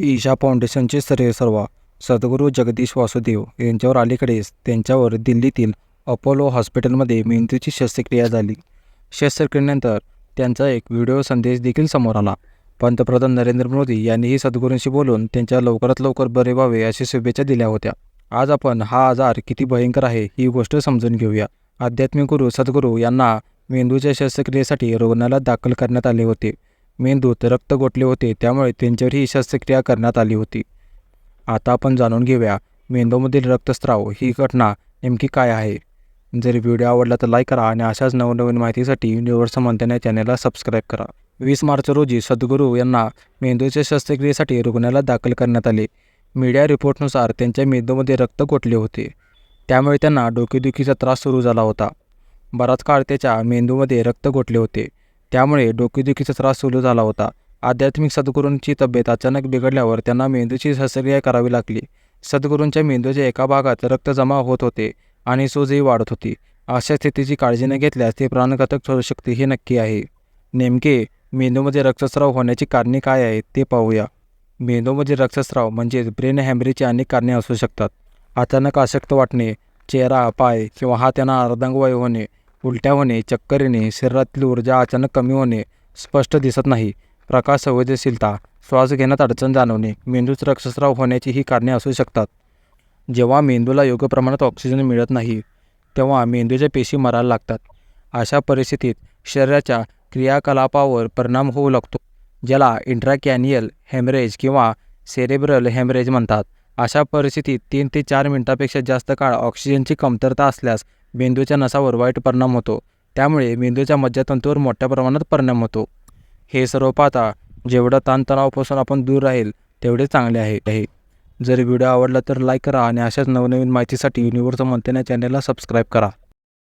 ईशा फाउंडेशनचे श्रेय सद्गुरू जगदीश वासुदेव यांच्यावर अलीकडेच त्यांच्यावर दिल्लीतील अपोलो हॉस्पिटलमध्ये मेंदूची शस्त्रक्रिया झाली. शस्त्रक्रियेनंतर त्यांचा एक व्हिडिओ संदेश देखील समोर आला. पंतप्रधान नरेंद्र मोदी यांनीही सद्गुरूंशी बोलून त्यांच्या लवकरात लवकर बरे व्हावे अशी शुभेच्छा दिल्या होत्या. आज आपण हा आजार किती भयंकर आहे ही गोष्ट समजून घेऊया. आध्यात्मिक गुरु सद्गुरू यांना मेंदूच्या शस्त्रक्रियेसाठी रुग्णालयात दाखल करण्यात आले होते. मेंदूत रक्त गोठले होते त्यामुळे त्यांच्यावर ही शस्त्रक्रिया करण्यात आली होती. आता आपण जाणून घेऊया मेंदूमधील रक्तस्राव ही घटना नेमकी काय आहे? जर व्हिडिओ आवडला तर लाईक करा आणि अशाच नवनवीन माहितीसाठी युनिवर्स मंथन चॅनलला सबस्क्राईब करा. वीस मार्च रोजी सद्गुरू यांना मेंदूच्या शस्त्रक्रियेसाठी रुग्णालयात दाखल करण्यात आले. मीडिया रिपोर्टनुसार त्यांच्या मेंदूमध्ये रक्त गोठले होते. त्यामुळे त्यांना डोकेदुखीचा त्रास सुरू झाला होता. बराच काळ त्याच्या मेंदूमध्ये रक्त गोठले होते. त्यामुळे डोकेदुखीचा त्रास सुरू झाला होता. आध्यात्मिक सद्गुरूंची तब्येत अचानक बिघडल्यावर त्यांना मेंदूची शस्त्रक्रिया करावी लागली. सद्गुरूंच्या मेंदूच्या एका भागात रक्त जमा होत होते आणि सूजही वाढत होती. अशा स्थितीची काळजी न घेतल्यास ते प्राणघातक ठरू शकते हे नक्की आहे. नेमके मेंदूमध्ये रक्तस्राव होण्याची कारणे काय आहेत ते पाहूया. मेंदूमध्ये रक्तस्राव म्हणजेच ब्रेन हॅमरीची अनेक कारणे असू शकतात. अचानक अशक्त वाटणे चेहरा पाय किंवा हात यांना अर्धांगवायू होणे उलट्या होणे चक्कर येणे शरीरातील ऊर्जा अचानक कमी होणे स्पष्ट दिसत नाही. प्रकाश संवेदनशीलता श्वास घेण्यात अडचण जाणवणे मेंदूत रक्तस्राव होण्याची ही कारणे असू शकतात. जेव्हा मेंदूला योग्य प्रमाणात ऑक्सिजन मिळत नाही तेव्हा मेंदूच्या पेशी मरायला लागतात. अशा परिस्थितीत शरीराच्या क्रियाकलापावर परिणाम होऊ लागतो ज्याला इंट्राकॅनियल हेमरेज किंवा सेरेब्रल हेमरेज म्हणतात. अशा परिस्थितीत तीन ते चार मिनिटापेक्षा जास्त काळ ऑक्सिजनची कमतरता असल्यास मेंदूच्या नसावर वाईट परिणाम होतो. त्यामुळे मेंदूच्या मज्जातंतूवर मोठ्या प्रमाणात परिणाम होतो. हे सर्व पाहता जेवढं ताणतणावापासून आपण दूर राहील तेवढे चांगले आहे. जर व्हिडिओ आवडला तर लाईक करा आणि अशाच नवनवीन माहितीसाठी युनिव्हर्स मंथन या चॅनलला सबस्क्राईब करा.